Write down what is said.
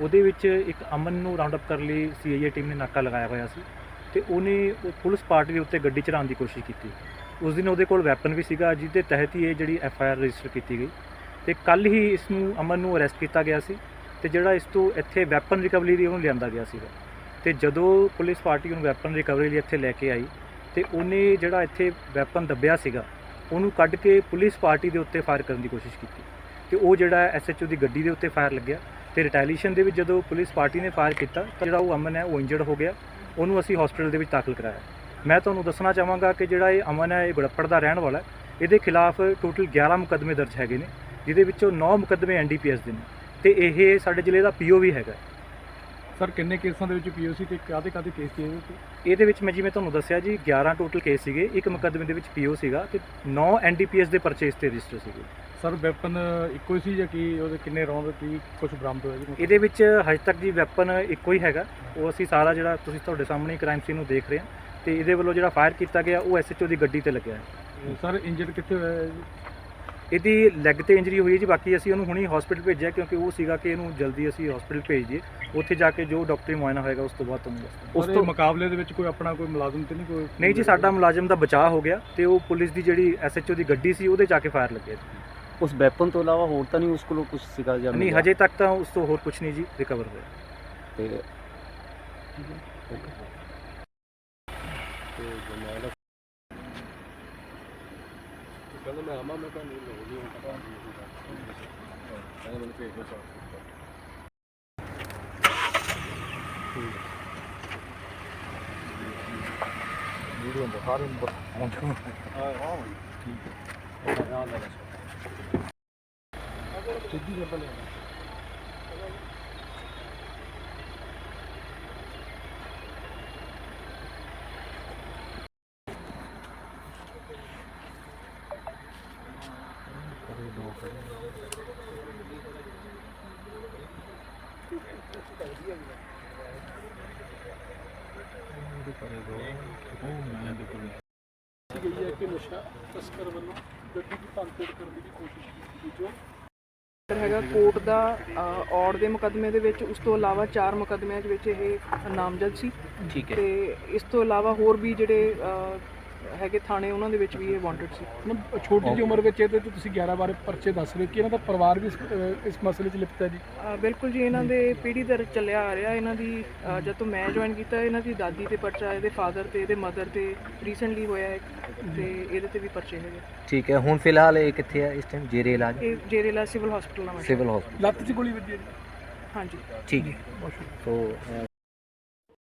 ਉਹਦੇ ਵਿੱਚ ਇੱਕ ਅਮਨ ਨੂੰ ਰਾਉਂਡ ਅਪ ਕਰਨ ਲਈ ਸੀਆਈਏ ਟੀਮ ਨੇ ਨਾਕਾ ਲਗਾਇਆ ਹੋਇਆ ਸੀ ਤੇ ਉਹਨੇ ਉਹ ਪੁਲਿਸ ਪਾਰਟੀ ਦੇ ਉੱਤੇ ਗੱਡੀ ਚੜਾਉਣ ਦੀ ਕੋਸ਼ਿਸ਼ ਕੀਤੀ। ਉਸ ਦਿਨ ਉਹਦੇ ਕੋਲ ਵੈਪਨ ਵੀ ਸੀਗਾ ਜਿਹਦੇ ਤਹਿਤ ਹੀ ਇਹ ਜਿਹੜੀ ਐਫ ਆਈ ਆਰ ਰਜਿਸਟਰ ਕੀਤੀ ਗਈ। ਤੇ ਕੱਲ ਹੀ ਇਸ ਨੂੰ ਅਮਨ ਨੂੰ ਅਰੈਸਟ ਕੀਤਾ ਗਿਆ ਸੀ ਤੇ ਜਿਹੜਾ ਇਸ ਤੋਂ ਇੱਥੇ ਵੈਪਨ ਰਿਕਵਰੀ ਲਈ ਉਹਨੂੰ ਲਿਆਂਦਾ ਗਿਆ ਸੀਗਾ। ਤੇ ਜਦੋਂ ਪੁਲਿਸ ਪਾਰਟੀ ਉਹਨੂੰ ਵੈਪਨ ਰਿਕਵਰੀ ਲਈ ਇੱਥੇ ਲੈ ਕੇ ਆਈ ਤੇ ਉਹਨੇ ਜਿਹੜਾ ਇੱਥੇ ਵੈਪਨ ਦੱਬਿਆ ਸੀਗਾ, ਉਹਨੂੰ ਕੱਢ ਕੇ ਪੁਲਿਸ ਪਾਰਟੀ ਦੇ ਉੱਤੇ ਫਾਇਰ ਕਰਨ ਦੀ ਕੋਸ਼ਿਸ਼ ਕੀਤੀ। ਤੇ ਉਹ ਜਿਹੜਾ ਐਸਐਚਓ ਦੀ ਗੱਡੀ ਦੇ ਉੱਤੇ ਫਾਇਰ ਲੱਗਿਆ ਤੇ ਰਿਟੈਲੀਏਸ਼ਨ ਦੇ ਵਿੱਚ ਜਦੋਂ ਪੁਲਿਸ ਪਾਰਟੀ ਨੇ ਫਾਇਰ ਕੀਤਾ, ਤਾਂ ਜਿਹੜਾ ਉਹ ਅਮਨ ਹੈ, ਉਹ ਇੰਜਰਡ ਹੋ ਗਿਆ। ਉਹਨੂੰ ਅਸੀਂ ਹਸਪੀਟਲ ਦੇ ਵਿੱਚ ਦਾਖਲ ਕਰਾਇਆ। ਮੈਂ ਤੁਹਾਨੂੰ ਦੱਸਣਾ ਚਾਹਾਂਗਾ ਕਿ ਜਿਹੜਾ ਇਹ ਅਮਨ ਹੈ, ਇਹ ਗੜੱਪੜ ਦਾ ਰਹਿਣ ਵਾਲਾ ਇਹਦੇ ਖਿਲਾਫ ਟੋਟਲ 11 ਮੁਕੱਦਮੇ ਦਰਜ ਹੈਗੇ ਨੇ, ਜਿਹਦੇ ਵਿੱਚੋਂ 9 ਮੁਕੱਦਮੇ ਐਨਡੀਪੀਐਸ ਦੇ ਨੇ। ਤੇ ਇਹ ਸਾਡੇ ਜ਼ਿਲ੍ਹੇ ਦਾ ਪੀਓ ਵੀ ਹੈਗਾ। ਸਰ ਕਿੰਨੇ ਕੇਸਾਂ ਦੇ ਵਿੱਚ ਪੀਓਸੀ ਤੇ ਕਾਦੇ ਕਾਦੇ ਕੇਸ ਸੀ ਇਹਦੇ ਤੇ ਇਹਦੇ ਵਿੱਚ ਮੈਂ ਜਿਵੇਂ ਤੁਹਾਨੂੰ ਦੱਸਿਆ ਜੀ 11 ਟੋਟਲ ਕੇਸ ਸੀਗੇ। ਇੱਕ ਮੁਕੱਦਮੇ ਦੇ ਵਿੱਚ ਪੀਓ ਸੀਗਾ ਤੇ 9 ਐਨਡੀਪੀਐਸ ਦੇ ਪਰਚੇਸ ਤੇ ਰਜਿਸਟਰ ਸੀਗੇ। ਸਰ ਵੈਪਨ ਇੱਕੋ ਹੀ ਸੀ ਜਾਂ ਕੀ? ਉਹਦੇ ਕਿੰਨੇ ਰੌਂਦ ਕੀ ਕੁਝ ਬਰਾਮਦ ਹੋਇਆ ਜੀ? ਇਹਦੇ ਵਿੱਚ ਹਜੇ ਤੱਕ ਜੀ ਵੈਪਨ ਇੱਕੋ ਹੀ ਹੈਗਾ। ਉਹ ਅਸੀਂ ਸਾਰਾ ਜਿਹੜਾ ਤੁਸੀਂ ਤੁਹਾਡੇ ਸਾਹਮਣੇ ਕ੍ਰਾਈਮ ਸੀਨ ਨੂੰ ਦੇਖ ਰਹੇ ਹਾਂ। ਤੇ ਇਹਦੇ ਵੱਲੋਂ ਜਿਹੜਾ ਫਾਇਰ ਕੀਤਾ ਗਿਆ ਉਹ ਐਸਐਚਓ ਦੀ ਗੱਡੀ ਤੇ ਲੱਗਿਆ ਹੈ। ਸਰ ਇੰਜਰਡ ਕਿੱਥੇ ਹੋਇਆ ਹੈ ਜੀ? ਇਹਦੀ ਲੈਗ ਤੇ ਇੰਜਰੀ ਹੋਈ ਹੈ ਜੀ ਬਾਕੀ ਅਸੀਂ ਉਹਨੂੰ ਹੁਣੀ ਹਸਪੀਟਲ ਭੇਜਿਆ ਕਿਉਂਕਿ ਉਹ ਸੀਗਾ ਕਿ ਇਹਨੂੰ ਜਲਦੀ ਅਸੀਂ ਹਸਪੀਟਲ ਭੇਜ ਦਈਏ ਉੱਥੇ ਜਾ ਕੇ ਜੋ ਡਾਕਟਰੀ ਮੁਆਇਨਾ ਹੋਏਗਾ ਉਸ ਤੋਂ ਬਾਅਦ ਤੁਹਾਨੂੰ ਦੱਸ ਉਸ ਤੋਂ ਮੁਕਾਬਲੇ ਦੇ ਵਿੱਚ ਕੋਈ ਆਪਣਾ ਕੋਈ ਮੁਲਾਜ਼ਮ ਤੇ ਨਹੀਂ ਕੋਈ ਨਹੀਂ ਜੀ ਸਾਡਾ ਮੁਲਾਜ਼ਮ ਦਾ ਬਚਾਅ ਹੋ ਗਿਆ ਤੇ ਉਹ ਪੁਲਿਸ ਦੀ ਜਿਹੜੀ ਐਸਐਚਓ ਦੀ ਗੱਡੀ ਸੀ ਉਹਦੇ ਜਾ ਕੇ ਫਾਇਰ ਲੱਗਿਆ ਜੀ। ਉਸ ਵੈਪਨ ਤੋਂ ਇਲਾਵਾ ਹੋਰ ਤਾਂ ਨਹੀਂ ਉਸ ਕੋਲੋਂ ਕੁਝ ਸੀਗਾ ਜਾਂ ਨਹੀਂ? ਹਜੇ ਤੱਕ ਤਾਂ ਉਸ ਤੋਂ ਹੋਰ ਕੁਝ ਨਹੀਂ ਜੀ ਰਿਕਵਰ ਹੋਇਆ ਤੇ ਕਹਿੰਦਾ ਮੈਂ ਆਮਾ ਮੈਂ ਤਾਂ ਨਹੀਂ ਲੋੜੀ ਹੁਣ ਪਤਾ ਕਹਿੰਦਾ ਮੈਨੂੰ ਭੇਜ ਦਿਓ ਸਰ ਵੀਡੀਓ ਅੰਦਰ ਸਾਰੇ ਅੰਦਰ ਆਉਂਦੇ ਹਾਂ ਹਾਂ ਠੀਕ ਹੈ ਹਾਂ ਲੈ ਲੈ ਸਿੱਧੀ ਜੱਬਲ ਲੈ ਗਈ ਹੈ ਕਿ ਨਸ਼ਾ ਤਸਕਰ ਵੱਲੋਂ ਗੱਡੀ ਦੀ ਭੰਨਤੋੜ ਕਰਨ ਦੀ ਵੀ ਕੋਸ਼ਿਸ਼ ਕੀਤੀ ਜੋ ਹੈਗਾ ਕੋਰਟ ਦਾ ਅ, ਔੜ ਦੇ ਮੁਕੱਦਮੇ ਦੇ ਵਿੱਚ ਉਸ ਤੋਂ ਇਲਾਵਾ ਚਾਰ ਮੁਕੱਦਮਿਆਂ ਦੇ ਵਿੱਚ ਇਹ ਨਾਮਜ਼ਦ ਸੀ। ਠੀਕ ਹੈ। ਤੇ ਇਸ ਤੋਂ ਇਲਾਵਾ ਹੋਰ ਵੀ ਜਿਹੜੇ ਅ, ਹੈਗੇ ਥਾਣੇ ਉਹਨਾਂ ਦੇ ਵਿੱਚ ਵੀ ਇਹ ਵਾਂਟਡ ਸੀ। ਮਤਲਬ ਛੋਟੀ ਜਿਹੀ ਉਮਰ ਵਿੱਚ ਇਹਦੇ ਤੇ ਤੁਸੀਂ 11 ਬਾਰੇ ਪਰਚੇ ਦੱਸ ਰਹੇ ਹੋ ਕਿ ਇਹਨਾਂ ਦਾ ਪਰਿਵਾਰ ਵੀ ਇਸ, ਅਹ, ਇਸ ਮਸਲੇ 'ਚ ਲਿਪਤ ਹੈ ਜੀ? ਅ, ਬਿਲਕੁਲ ਜੀ ਇਹਨਾਂ ਦੇ ਪੀੜ੍ਹੀ ਦਰ ਚੱਲਿਆ ਆ ਰਿਹਾ। ਇਹਨਾਂ ਦੀ ਅ, ਜਦ ਤੋਂ ਮੈਂ ਜੁਆਇਨ ਕੀਤਾ ਇਹਨਾਂ ਦੀ ਦਾਦੀ ਤੇ ਪਰਚਾ ਇਹਦੇ ਫਾਦਰ ਤੇ ਇਹਦੇ ਮਦਰ ਤੇ ਰੀਸੈਂਟਲੀ ਹੋਇਆ ਇੱਕ ਤੇ ਇਹਦੇ ਤੇ ਵੀ ਪਰਚੇ ਹੈਗੇ। ਠੀਕ ਹੈ ਹੁਣ ਫਿਲਹਾਲ ਇਹ ਕਿੱਥੇ ਹੈ ਇਸ ਟਾਈਮ ਜੇਰੇ ਇਲਾਜ? ਇਹ ਜੇਰੇਲਾ ਸਿਵਲ ਹਸਪੀਟਲ ਨਾਲ ਸਿਵਲ ਹਸਪੀਟਲ ਲੱਤ 'ਚ ਗੋਲੀ ਵੱਜੀ ਹੈ ਜੀ? ਹਾਂਜੀ। ਠੀਕ ਹੈ। ਸੋ ਅ,